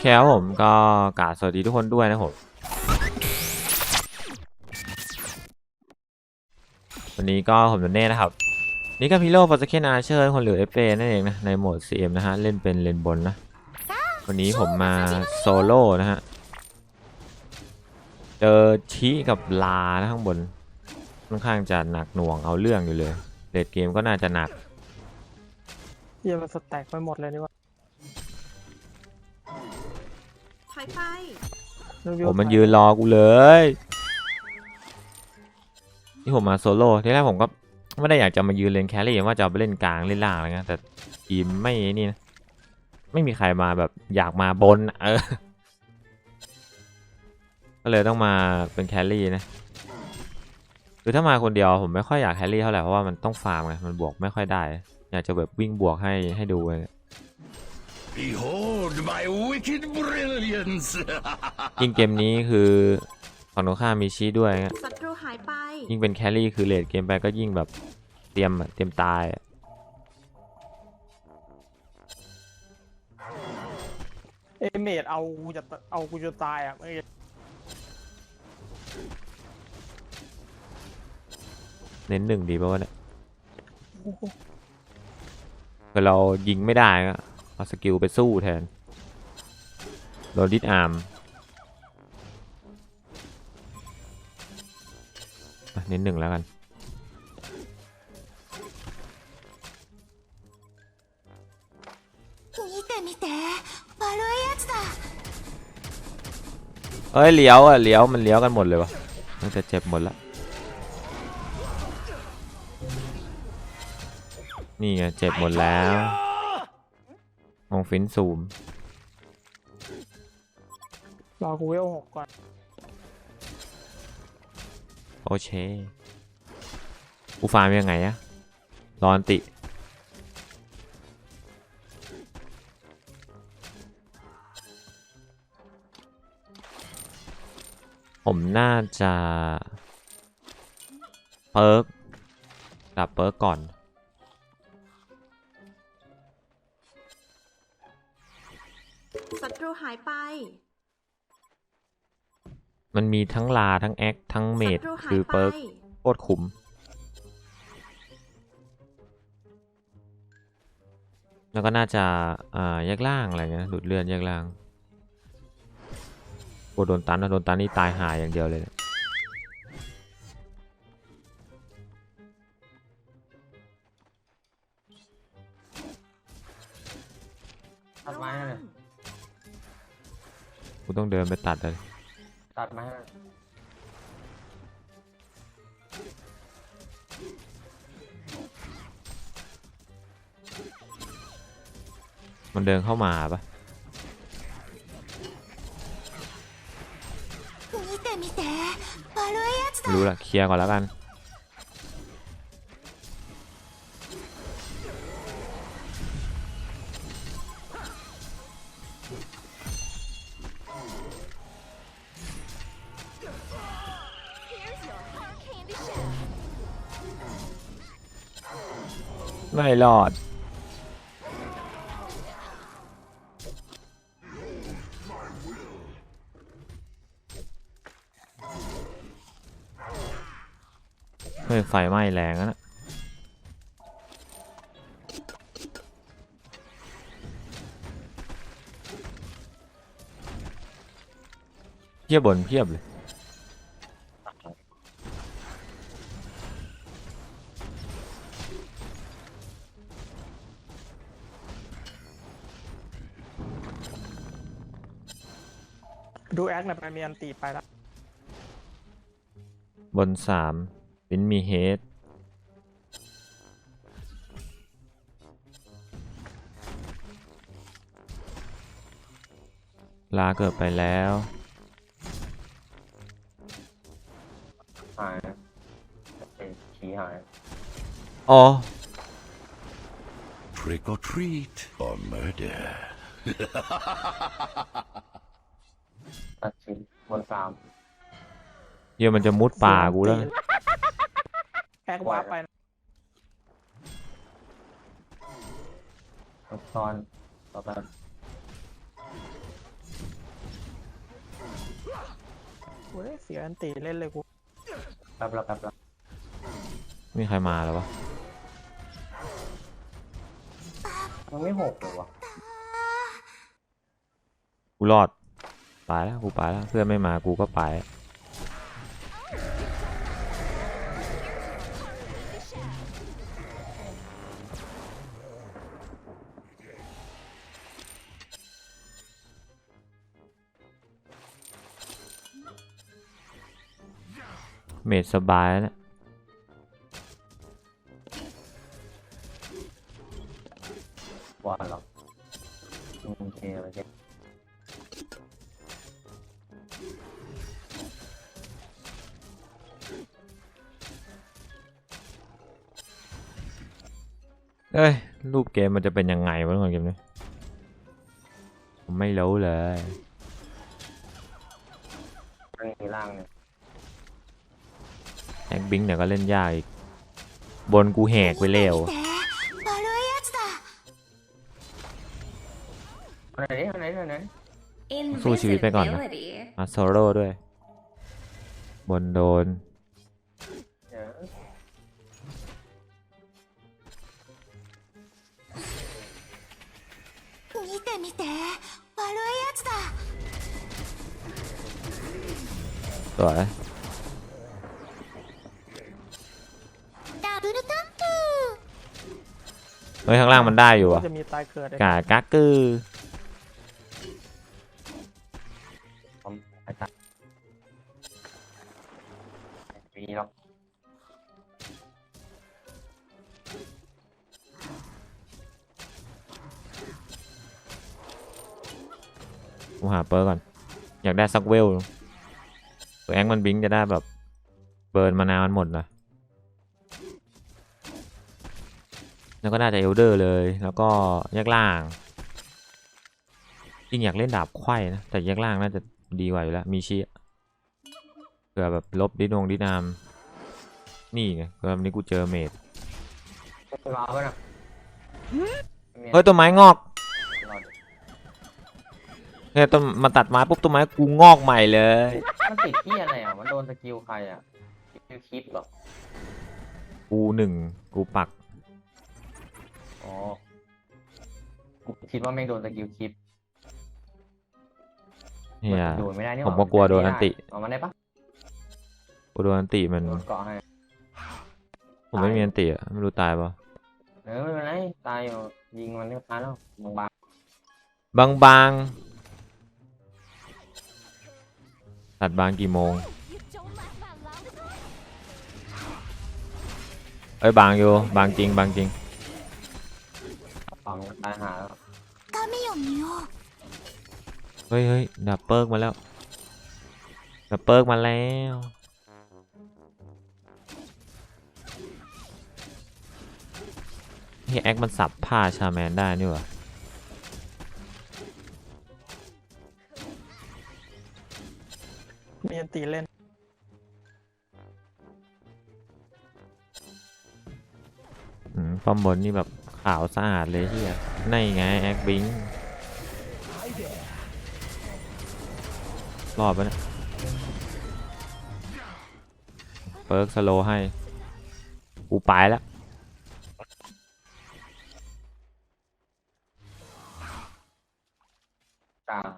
เคครับผมก็กราบสวัสดีทุกคนด้วยนะผมวันนี้ก็ผมจะเน่นะครับ นี่ก็พิโลฟอร์สเคนอาเชอร์คนเหลือเอฟเนั่นเองนะ ในโหมด CM นะฮะ เล่นเป็นเลนบนนะ วันนี้ผมมาโซโล่นะฮะ เจอชีกับลานะข้างบน ค่อนข้างจะหนักหน่วงเอาเรื่องอยู่เลยเลดเกมก็น่าจะหนัก เยี่ยมันสแต็กไปหมดเลยนี่ว่า ถอยไปผมมันยืนรอกูเลย นี่ผมมาโซโล่ทีแรกผมก็ไม่ได้อยากจะมายืนเลนแครี่ว่าจะเอาไปเล่นกลางเล่นล่างอะไรเงี้ยแต่ทีมไม่นี่นะไม่มีใครมาแบบอยากมาบนอะเออก็เลยต้องมาเป็นแครี่นะคือถ้ามาคนเดียวผมไม่ค่อยอยากแครี่เท่าไหร่เพราะว่ามันต้องฟาร์มไงมันบวกไม่ค่อยได้ อยากจะแบบวิ่งบวกให้ให้ดูเลย Behold my wicked brilliance! ยิ่งเกมนี้คือฝั่งตรงข้ามมีชีด้วยเงี้ยศัตรูหายไป ยิ่งเป็นแครี่คือเลดเกมไปก็ยิ่งแบบเตรียมอะเตรียมตายอะเอเมดเอากูจะเอากูจะตายอะเอ้ยเน้นหนึ่งดีป่าวะเนี่ยคือเรายิงไม่ได้ก็ เอาสกิลไปสู้แทนโดนดิสอาร์มเน้นหนึ่งแล้วกันเอ้ยเลี้ยวอะเลี้ยวมันเลี้ยวกันหมดเลยวะมันจะเจ็บหมดละนี่ไงเจ็บหมดแล้ว มองฟินซูมรอกูเวลหกก่อน โอเคกูฟาร์มยังไงอะรอนติ ผมน่าจะ เปิร์กกลับเปิร์กก่อนายไป มันมีทั้งลาทั้งแอคทั้งเมศัดตรูหาคืยอไปเปิร์กโคตรคุ้มแล้วก็น่าจะอ่าแยกล่างอะไรเงี้ยดูดเลือดแยกล่างโอ้โดนตันนะโดนตันนี่ตายหายอย่างเดียวเลยเนี่ยตัดไม้ให้หน่อย กูต้องเดินไปตัดเลย ตัดมาให้มันเดินเข้ามาปะรู้ละเคลียร์ก่อนแล้วกัน ไม่รอด เฮ้ยไฟไหม้แรงนะเพียบบนเพียบเลย ดูแอคหน่อยไปมีอันตีไปแล้วบนสามฟินมีเฮดลาเกิดไปแล้ว หายเอ้ยขี้หายอ๋อ Trick or treat or murder. ตัดชิ้นบนสามเฮียมันจะมุดป่ากูแล้วแพ็กวาร์ไปนะซ้อนต่อไปกูได้เสียอันตีเล่นเลยกูแป๊บละแป๊บละมีใครมาแล้ววะยังไม่หกเลยวะกูรอด ไปแล้วกูไปแล้วเพื่อนไม่มากูก็ไปเมดสบายแล้วนะ มมันจะเป็นยังไงวะทุกคนเกมนี้ผมไม่รู้เลยข้างล่างเนี่ยแฮกบิงเดี๋ยวก็เล่นยากอีกบนกูแหกไปแล้วอะสู้ชีวิตไปก่อนนะมาโซโล่ด้วย บนโดน สวยเฮ้ยข้างล่างมันได้อยู่อะกายเก้าคือมีหรอกกูหาเปอร์ก่อน อยากได้ซักเวล แอคมันบิงจะได้แบบเบิร์นมานานมันหมดนะแล้วก็น่าจะเอลเดอร์เลย แล้วก็แยกล่าง จริงอยากเล่นดาบไขว้นะ แต่แยกล่างน่าจะดีกว่าอยู่แล้ว มีชี้เผื่อแบบลบดินงดินาม นี่ไงเผื่อวันนี้กูเจอเมดไม่มาเอาไปนะเฮ้ยต้นไม้งอกรอดเนี่ยต้นมาตัดไม้ปุ๊บต้นไม้กูงอกใหม่เลย มันติดที่อะไรอะ มันโดนสกิลใครอะสกิลคลิปเหรอ กูหนึ่งกูปัก อ๋อ กูคิดว่าไม่งโดนสกิลคลิปเฮีย โดนไม่ได้นี่หผมก็กลัวโดนอันติ เอามาได้ปะกูโดนอันติมัน โดนเกาะให้ ผมไม่มีอันติอะไม่รู้ตายปะเออไม่เป็นไรตายอยู่ยิงมันก็ตายแล้วบางบางบาง ตัดบางกี่โมง เอ้ยบางอยู่บางจริงบางจริงฝังตายหาแล้วเฮ้ยเฮ้ยดับเปิร์กมาแล้วดับเปิร์กมาแล้วเฮ้ยแอคมันสับผ้าชาแมนได้นี่หว่า มีอันตีเล่น อืมป้อมบนนี่แบบขาวสะอาดเลยเฮียในไงแอคบิงรอบไปนะเปิร์กสโลให้กูไปแล้วกลาง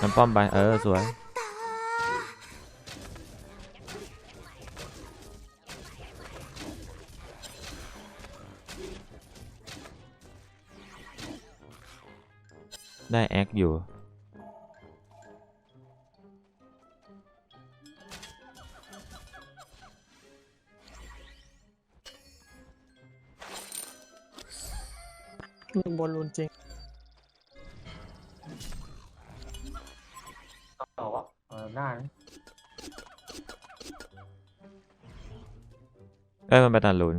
น้ำป้อมไป เออ สวย ได้แอคอยู่บนรุนจริงต่อวะเออได้นะเอ้ยมันไปตัดลุน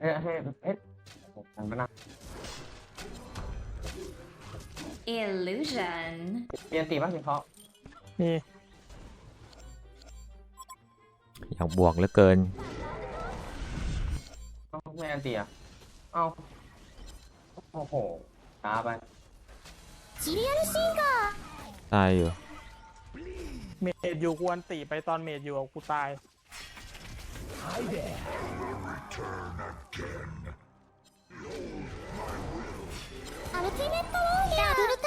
เอ้ยให้เอ้ยผมทำมานะ Illusion. เรียนตีป่ะเฉพาะนี่อยากบวกเหลือเกิน ต้องไม่เรียนตีอะเอาโอ้โหตาไปซีเรียลซิงก์ตายอยู่ เมดอยู่กวนตีไปตอนเมดอยู่กูตาย I will return again.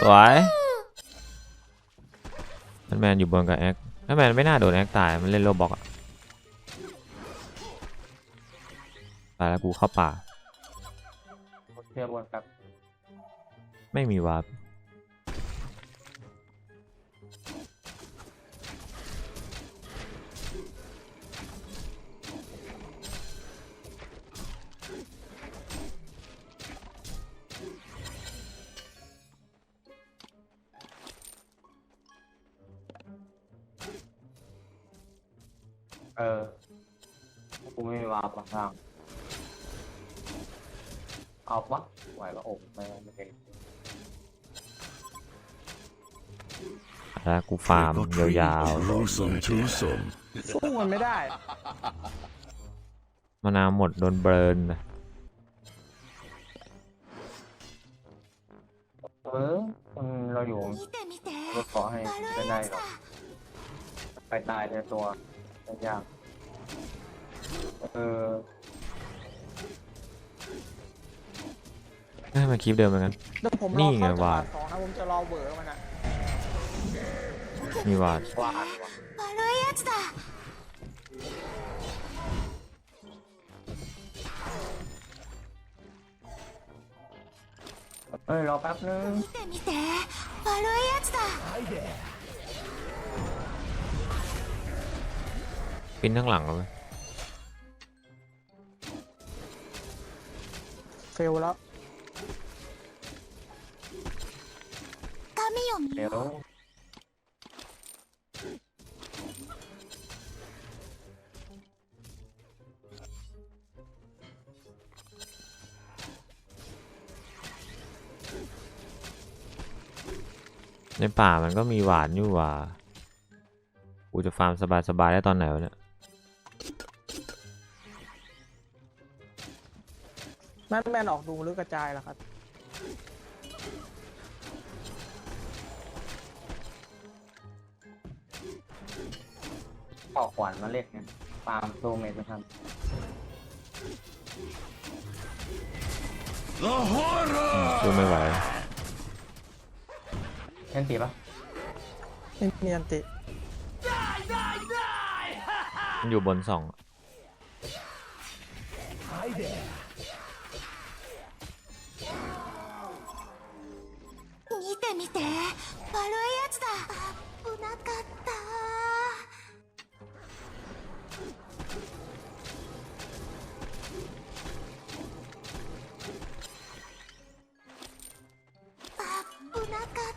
สวยนั่นแมนอยู่บนกับแอคนั่นแมนไม่น่าโดนแอคตาย มันเล่นโลบอกอะตายแล้วกูเข้าป่า เชื่บกับ ไม่มีวาร์ ทางเอาปะไหวปะโอ้ไม่ไม่เป็น แล้วกูฟาร์ม Trick or treat ยาว Gruesome twosome. สู้มันไม่ได้ ๆมานาวหมดโดนเบิร์นนะ เออมันเราอยู่ 見て見て รถขอให้ 悪 ได้ い ได้ やつ หรอก だ ไปตายในตัวไม่ยาก เออ ให้มันคลิปเดิมเหมือนกัน เดี๋ยวผม นี่ รอ ไง เข้าจังห วา วะ ด สองนะผมจะรอเวอร์มันอ่ะ มีวาด วาดว่ะ 悪いやつだ เอ้ยรอแป๊บนึง 見て見て悪いやつだ ปิ้นข้างหลังเลย เฟลแล้วเดี๋ยวในป่ามันก็มีหวานอยู่ว่ะกูจะฟาร์มสบายๆได้ตอนไหนวะเนี่ย แมนแมนออกดูหรือกระจายล่ะครับขอขวานมาเล่นไงฟาร์มโซเมทไม่ทัน The horror! สู้ไม่ไหวเล่นตีปะไม่มีอันติ มันอยู่บนสอง見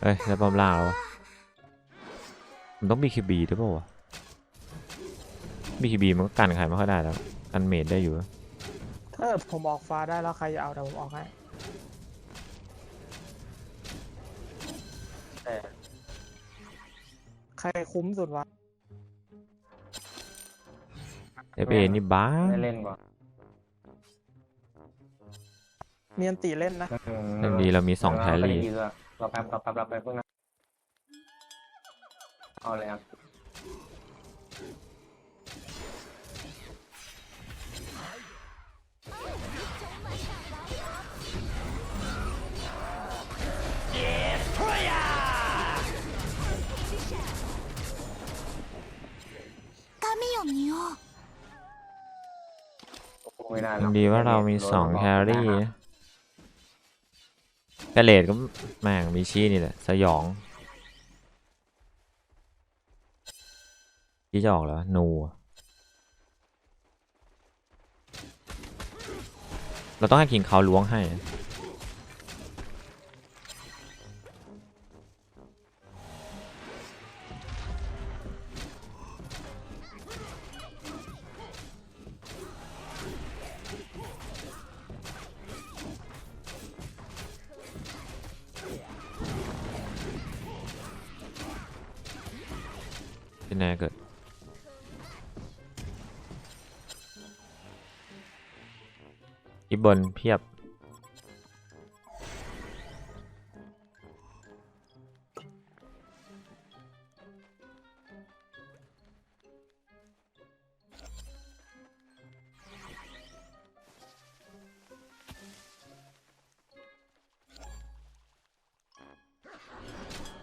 เอ้ยแล้วปอมล่างแล้ววะมันต้อง BKB ด้วยเปล่าวะ BKB มันก็กันใครไม่ค่อยได้แล้วกันเมดได้อยู่ถ้าผมออกฟ้าได้แล้วใครจะเอาเดี๋ยวผมออกให้แต่ใครคุ้มสุดวะ FA นี่บ้าได้เล่นก่อนมีอันติเล่นนะเรื่องดีเรามีสองแคเราไม่ รอแป๊บรอแป๊บรอแป๊บเพื่อนเอาเลยครับไม่ได้หรอก ยังดีว่าเรามีสองแคร์รี่ กเลดก็แม่งมีชี้นี่แหละ สยองที่จะออกแล้วนูเราต้องให้คิงเขาล้วงให้ เป็นไงเกิดอีบนเพียบ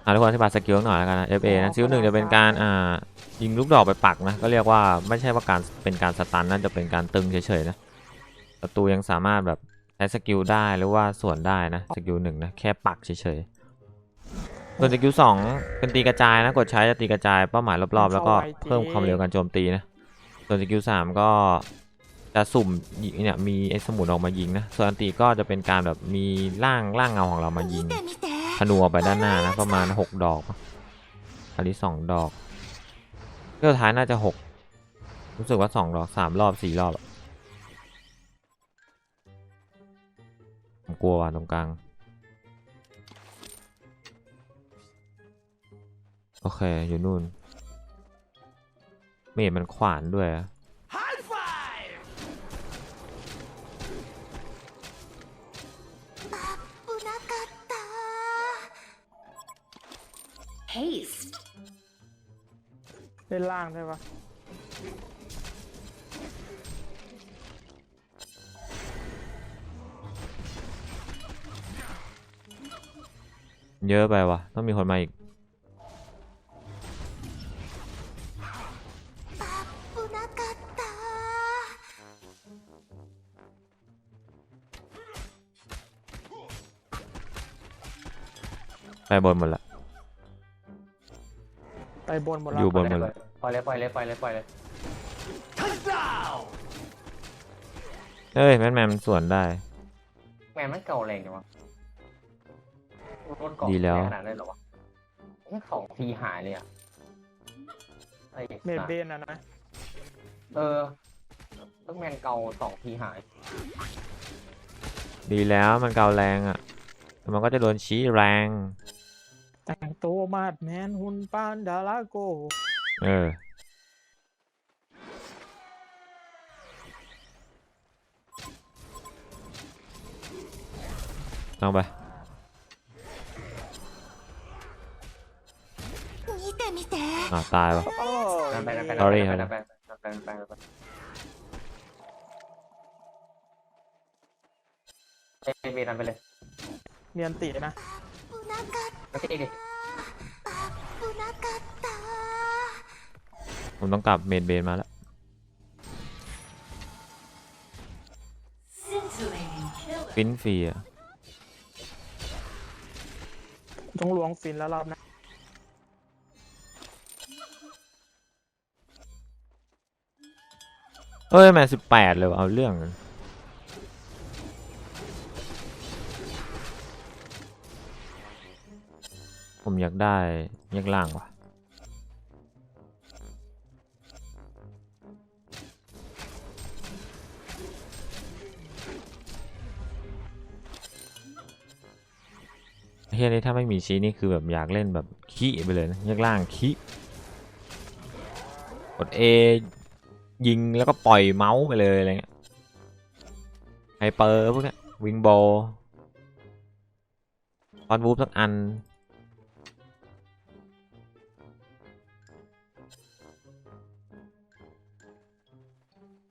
อาทุกคนที่บาสกิลหน่อยแล้วกันนะ FA นะซิลหนึ่งจะเป็นการอ่ายิงลูกดอกไปปักนะ ก็เรียกว่าไม่ใช่ว่าการเป็นการสตันนะจะเป็นการตึงเฉยๆนะประตูยังสามารถแบบใช้สกิลได้หรือว่าส่วนได้นะสกิลหนึ่งนะแค่ปักเฉยๆส่วนสกิลสองเป็นตีกระจายนะกดใช้จะตีกระจายเป้าหมายรอบๆ แล้วก็เพิ่มความเร็วการโจมตีนะส่วนสกิลสามก็จะสุ่มเนี่ยมีไอ้สมุนออกมายิงนะส่วนอันตีก็จะเป็นการแบบมีร่างร่างเงาของเรามายิง ธนูออกไปด้านหน้านะ ประมาณ6ดอกอันนี้2ดอกเลือกท้ายน่าจะ6รู้สึกว่า2ดอก3รอบ4รอบผมกลัวว่ะตรงกลาง โอเค อยู่นู่นเมดมันขวานด้วยอะ haste เล่นล่างได้ปะ เยอะไปว่ะ ต้องมีคนมาอีก 危なかった ไปบนหมดละ ไปบนหมดแล้วอยู่บนหมดละปล่อยเลยปล่อยเลยปล่อยเลยปล่อยเลยเอ้ยแมนแมนมันส่วนได้แมนมันเก่าแรงจังวะรถเก่าดีแล้วรงขนาดนั้นเหรอวะแค่สองทีหายเลยอะไอ้เมดสัสเบนอะนะเออต้องแมนเก่าสองทีหาย ดีแล้วมันเกาแรงอะแต่มันก็จะโดนชี้แรง แต่งตัวมาดแมนหุ่นปานดาราโก เออ ลองไป 見て見て อ่าตายวะ โอ้ นั่นไปนั่นไป Sorry นั่น ครั ไป บ นั่นไปนั่นไปนั่นไปนั่นไปเอ้ยเบนันไปเลย เมียนตินะ 危なかっ ไม่ใช่เด็ผมต้องกลับเมนเบนมาแล้ว ฟินฟีอะต้องลวงฟินแล้วรอบหนะเฮ้ยแมนสิบแปดเลยเอาเรื่อง อยากได้แยกล่างว่ะเฮียนี่ถ้าไม่มีชี้นี่คือแบบอยากเล่นแบบขี้ไปเลยนะแยกล่างขี้กด A ยิงแล้วก็ปล่อยเมาส์ไปเลยอะไรเงี้ยไฮเปอร์พวกนี้วิงโบคอนวูฟสักอัน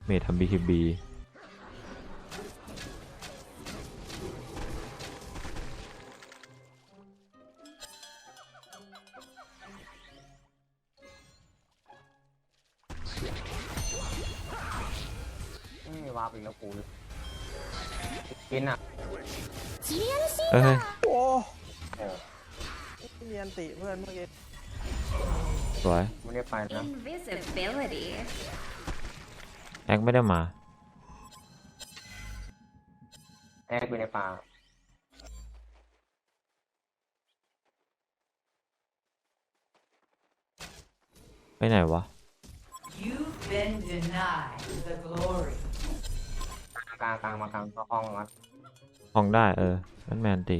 เมททำบีทีบีนี่วาปอีแล้วกูกินอะเฮ้ยโอ้โเรียนติเพื่อนเมื่อกี้สวยไม่ได้ไปนะนนะ แอคไม่ได้มาแอกอยู่ในป่าไปไหนวะ You've been denied the glory. กลางกลางมากลางเข้าห้องมาห้องได้เออนั่นแมนตี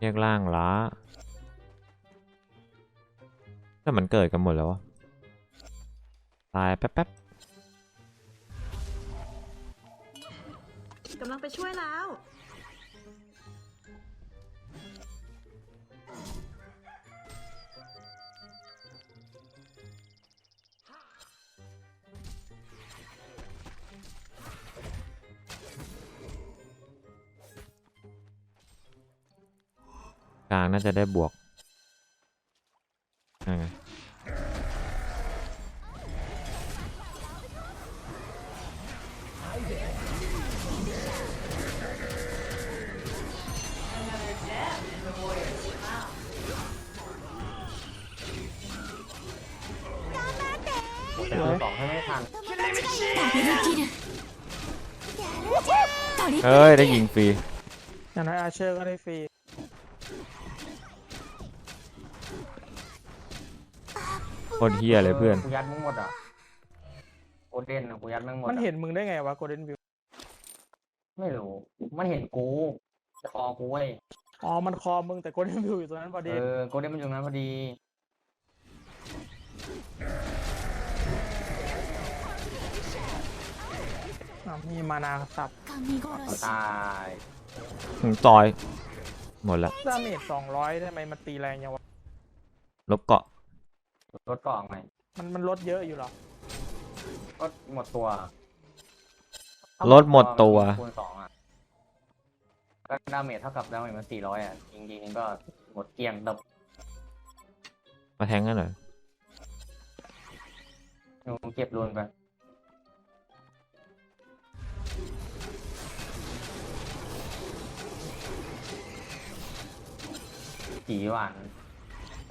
แยกล่างละ แต่มันเกิดกันหมดแล้ววะตายแป๊บกำลังไปช่วยแล้วๆกลางน่าจะได้บวก ฟรีอย่างน้อยอาเชอร์ก็ได้ฟรีโคตรเฮียเลยเพื่อน กูยัดมึงหมดอะโอเดนอะกูยัดแม่งหมดมันอะเห็นมึงได้ไงวะโกลเด้นวิวไม่รู้ มันเห็นกูจะคอกูเว้ยอ๋อมันคอมึงแต่โกลเด้นวิวอยู่ตรงนั้นพอดีเออโกเด้นมันอยู่ตรงนั้นพอดี อ่ะมีมานาสับ 神殺し ตาย ถึงต่อย หมดละ ดาเมจสองร้อยทำไมมันตีแรงยังวะ ลบเกาะ รถกล่องไง มันมันลดเยอะอยู่เหรอ รถหมดตัว รถหมดตัว คูณสองอ่ะก็ดาเมจเท่ากับดาเมจมันสี่ร้อยอ่ะ จริงๆก็หมดเกลียงดับ มาแทงกันหน่อย หนูเก็บรวนไป สีหวาน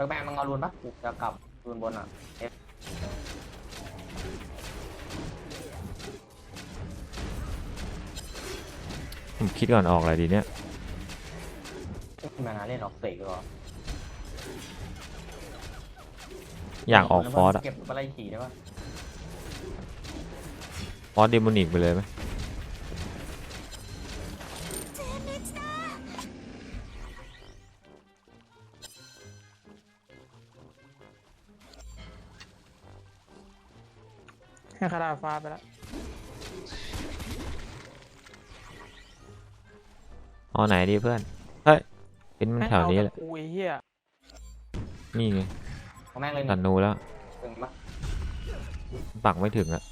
แบงๆมึงเอารวนปะกูจะกลับรวนบนอะผมคิดก่อนออกอะไรดีเนี่ยมานาเล่นออกเสกหรออยากออกฟอสอะเก็บอะไรสีได้ปะฟอสเดโมนิกไปเลยไหม ให้คาราฟ้าไปแล้วเอาไหนดีเพื่อน เฮ้ย เป็นมันให้แถวเอานี้แต่แหละกูไอ้เหี้ยนี่ไงของแม่งเลยตัดนูแล้ว ถึงปะปักไม่ถึงอะ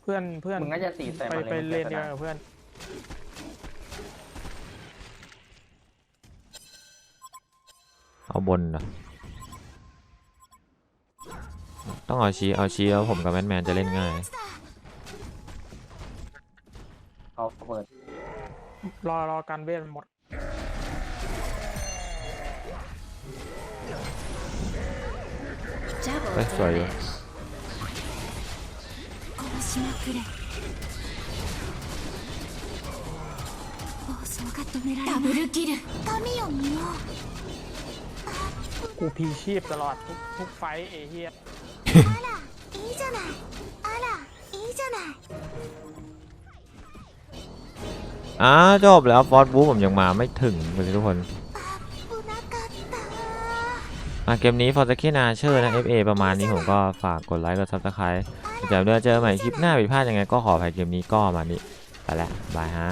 เพื่อนเพื่อนมึงน่าจะตีใส่ไปมาเลยไปมึงเล่นก็เดียวได้กับเพื่อน เอาบนเห ต้องเอาชี้เอาชี้แล้วผมกับแมนแมนจะเล่นง่าย เขาเปิด รอรอการเวทมันหมด Double เฮ้ยสวยอยู่ damage. 殺しまくれ暴走が止められないダブルキル神を見よう กูพีชีพตลอดทุกทุกไฟท์ไอ้เหี้ย อ้าจบแล้วฟอสบูผมยังมาไม่ถึงเลยทุกคนอะเกมนี้ฟอร์สเคนาเชอร์นะ FA ประมาณนี้ผมก็ฝากกดไลค์กดซับสไครต์แต่เดี๋ยวเจอใหม่คลิปหน้าผิดพลาดยังไงก็ขออภัยเกมนี้ก็มานี้ไปละบายฮะ